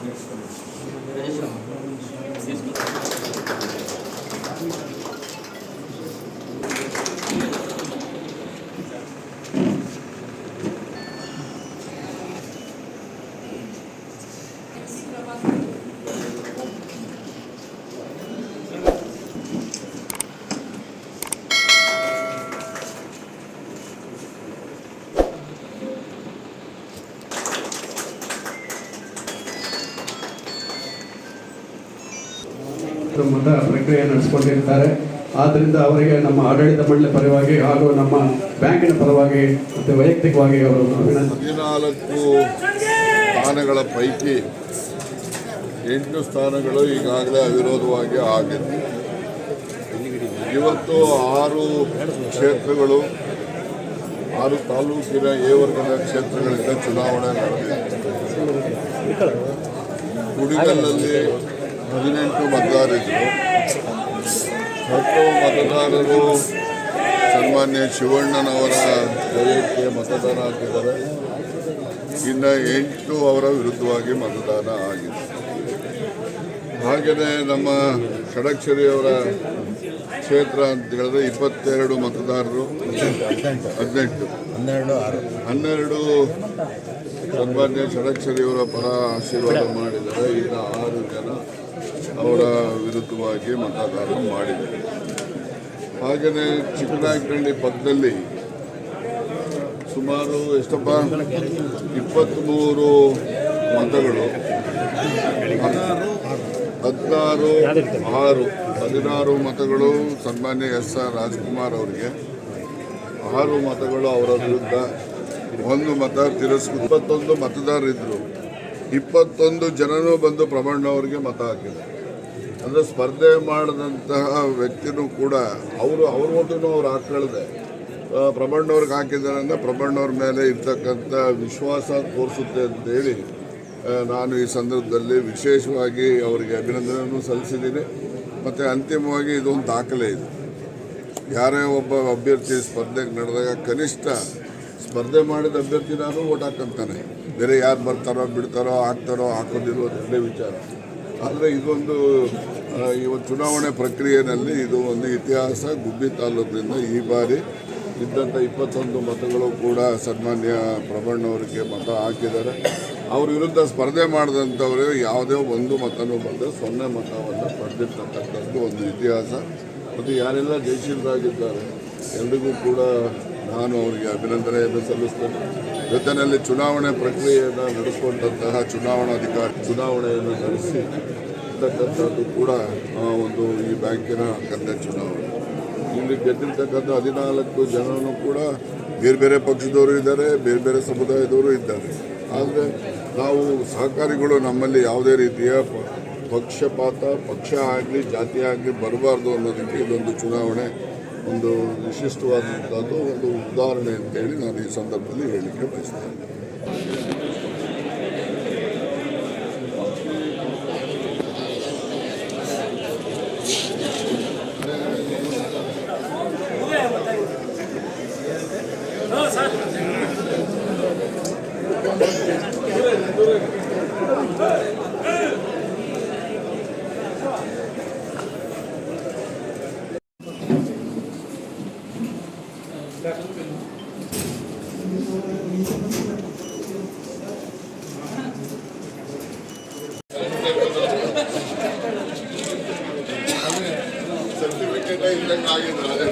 Конечно. ಮತ ಪ್ರಕ್ರಿಯೆ ನಡೆಸಿಕೊಂಡಿರ್ತಾರೆ. ಆದ್ದರಿಂದ ಅವರಿಗೆ ನಮ್ಮ ಆಡಳಿತ ಮಂಡಳಿ ಪರವಾಗಿ ಹಾಗೂ ನಮ್ಮ ಬ್ಯಾಂಕಿನ ಪರವಾಗಿ ಮತ್ತು ವೈಯಕ್ತಿಕವಾಗಿ ಅವರು ಹದಿನಾಲ್ಕು ಸ್ಥಾನಗಳ ಪೈಕಿ ಎಂಟು ಸ್ಥಾನಗಳು ಈಗಾಗಲೇ ಅವಿರೋಧವಾಗಿ ಆಗಿದೆ ಇವತ್ತು ಆರು ಕ್ಷೇತ್ರಗಳು, ಆರು ತಾಲೂಕಿನ ಎ ವರ್ಗದ ಕ್ಷೇತ್ರಗಳಿಂದ ಚುನಾವಣೆ ನಡೆದಿದೆ. ಕುಡಿಗಲ್ಲಲ್ಲಿ ಹದಿನೆಂಟು ಮತದಾರರಿದ್ದರು ಹತ್ತು ಮತದಾರರು ಸನ್ಮಾನ್ಯ ಶಿವಣ್ಣನವರ ಜಯಕ್ಕೆ ಮತದಾನ ಆಗಿದ್ದಾರೆ ಇನ್ನು ಎಂಟು ಅವರ ವಿರುದ್ಧವಾಗಿ ಮತದಾನ ಆಗಿದೆ. ಹಾಗೆಯೇ ನಮ್ಮ ಷಡಕ್ಷರಿ ಅವರ ಕ್ಷೇತ್ರ ಅಂತ ಹೇಳಿದ್ರೆ ಇಪ್ಪತ್ತೆರಡು ಮತದಾರರು. ಹದಿನೆಂಟು. ಹನ್ನೆರಡು ಹನ್ನೆರಡು ಸನ್ಮಾನ್ಯ ಷಡಕ್ಷರಿಯವರ ಪರ ಆಶೀರ್ವಾದ ಮಾಡಿದ್ದಾರೆ. ಈಗ ಆರು ಜನ. ಅವರ ವಿರುದ್ಧವಾಗಿ ಮತದಾನ ಮಾಡಿದೆ. ಹಾಗೆಯೇ ಚಿಕ್ಕನಾಯಕನಹಳ್ಳಿ ಪಕ್ಕದಲ್ಲಿ ಸುಮಾರು ಎಷ್ಟಪ್ಪ? ಇಪ್ಪತ್ತ್ಮೂರು ಮತಗಳು. ಹದಿನಾರು, ಆರು, ಹದಿನಾರು ಮತಗಳು ಸನ್ಮಾನ್ಯ ಎಸ್ ಆರ್ ರಾಜ್ಕುಮಾರ್ ಅವರಿಗೆ. ಆರು ಮತಗಳು ಅವರ ವಿರುದ್ಧ ಒಂದು ಮತ ತಿರಸ್ಕೃತ, ಇಪ್ಪತ್ತೊಂದು ಮತದಾರರಿದ್ದರು. ಇಪ್ಪತ್ತೊಂದು ಜನನೂ ಬಂದು ಪ್ರಬಣ್ಣ ಅವರಿಗೆ ಮತ ಹಾಕಿದ್ದಾರೆ. ಅಂದರೆ ಸ್ಪರ್ಧೆ ಮಾಡಿದಂತಹ ವ್ಯಕ್ತಿನೂ ಕೂಡ ಅವರು, ಅವ್ರ ಓಟನೂ ಅವ್ರು ಹಾಕಳದೆ ಪ್ರಬಣ್ಣವ್ರಿಗೆ ಹಾಕಿದ್ದಾರೆ ಅಂದರೆ ಪ್ರಬಣ್ಣವ್ರ ಮೇಲೆ ಇರ್ತಕ್ಕಂಥ ವಿಶ್ವಾಸ ತೋರಿಸುತ್ತೆ ಅಂತೇಳಿ ನಾನು ಈ ಸಂದರ್ಭದಲ್ಲಿ ವಿಶೇಷವಾಗಿ ಅವರಿಗೆ ಅಭಿನಂದನೆಯನ್ನು ಸಲ್ಲಿಸಿದ್ದೀನಿ. ಮತ್ತು ಅಂತಿಮವಾಗಿ ಇದೊಂದು ದಾಖಲೆ ಇದು. ಯಾರೇ ಒಬ್ಬ ಅಭ್ಯರ್ಥಿ ಸ್ಪರ್ಧೆಗೆ ನಡೆದಾಗ ಕನಿಷ್ಠ ಸ್ಪರ್ಧೆ ಮಾಡಿದ ಅಭ್ಯರ್ಥಿ ನಾನು ಓಟ್ ಹಾಕಂತಾನೆ ಬೇರೆ ಯಾರು ಬರ್ತಾರೋ, ಬಿಡ್ತಾರೋ, ಹಾಕ್ತಾರೋ ಹಾಕೋದಿರೋ ವಿಚಾರ. ಆದರೆ ಇದೊಂದು ಇವತ್ತು ಚುನಾವಣೆ ಪ್ರಕ್ರಿಯೆಯಲ್ಲಿ ಇದು ಒಂದು ಇತಿಹಾಸ, ಗುಬ್ಬಿ ತಾಲೂಕಿನಿಂದ ಈ ಬಾರಿ ಇದ್ದಂಥ ಇಪ್ಪತ್ತೊಂದು ಮತಗಳು ಕೂಡ ಸನ್ಮಾನ್ಯ ಪ್ರಬಣ್ಣವರಿಗೆ ಮತ ಹಾಕಿದ್ದಾರೆ. ಅವ್ರ ವಿರುದ್ಧ ಸ್ಪರ್ಧೆ ಮಾಡಿದಂಥವರು ಯಾವುದೇ ಒಂದು ಮತನೂ ಬಂದ ಸೊನ್ನೆ ಮತವನ್ನು ಪಡೆದಿರ್ತಕ್ಕಂಥದ್ದು ಒಂದು ಇತಿಹಾಸ. ಮತ್ತು ಯಾರೆಲ್ಲ ಜಯಶೀಲರಾಗಿದ್ದಾರೆ, ಎಲ್ರಿಗೂ ಕೂಡ ನಾನು ಅವರಿಗೆ ಅಭಿನಂದನೆಯನ್ನು ಸಲ್ಲಿಸ್ತೇನೆ. ಜೊತೆಯಲ್ಲಿ ಚುನಾವಣೆ ಪ್ರಕ್ರಿಯೆಯನ್ನು ನಡೆಸಿಕೊಂಡಂತಹ ಚುನಾವಣಾಧಿಕಾರಿ ಚುನಾವಣೆಯನ್ನು ನಡೆಸಿ ಇರ್ತಕ್ಕಂಥದ್ದು ಕೂಡ ಒಂದು ಈ ಬ್ಯಾಂಕಿನ ಕನ್ನೆ ಚುನಾವಣೆ. ಇಲ್ಲಿ ಗೆದ್ದಿರ್ತಕ್ಕಂಥ ಹದಿನಾಲ್ಕು ಜನರು ಕೂಡ ಬೇರೆ ಬೇರೆ ಪಕ್ಷದವರು ಇದ್ದಾರೆ, ಬೇರೆ ಬೇರೆ ಸಮುದಾಯದವರು ಇದ್ದಾರೆ. ಆದರೆ ನಾವು ಸಹಕಾರಿಗಳು ನಮ್ಮಲ್ಲಿ ಯಾವುದೇ ರೀತಿಯ ಪಕ್ಷಪಾತ, ಪಕ್ಷ ಆಗಲಿ, ಜಾತಿ ಆಗಲಿ ಬರಬಾರ್ದು ಅನ್ನೋದಕ್ಕೆ ಇದೊಂದು ಚುನಾವಣೆ. ಒಂದು ವಿಶಿಷ್ಟವಾದಂಥದ್ದು ಒಂದು ಉದಾಹರಣೆ ಅಂತೇಳಿ ನಾನು ಈ ಸಂದರ್ಭದಲ್ಲಿ ಹೇಳಲಿಕ್ಕೆ ಬಯಸ್ತೇನೆ. ಸರ್ಟಿಫಿಕೇಟ್ ಇದ್ದಂಗೆ ಆಗಿದೆ ಅದೇ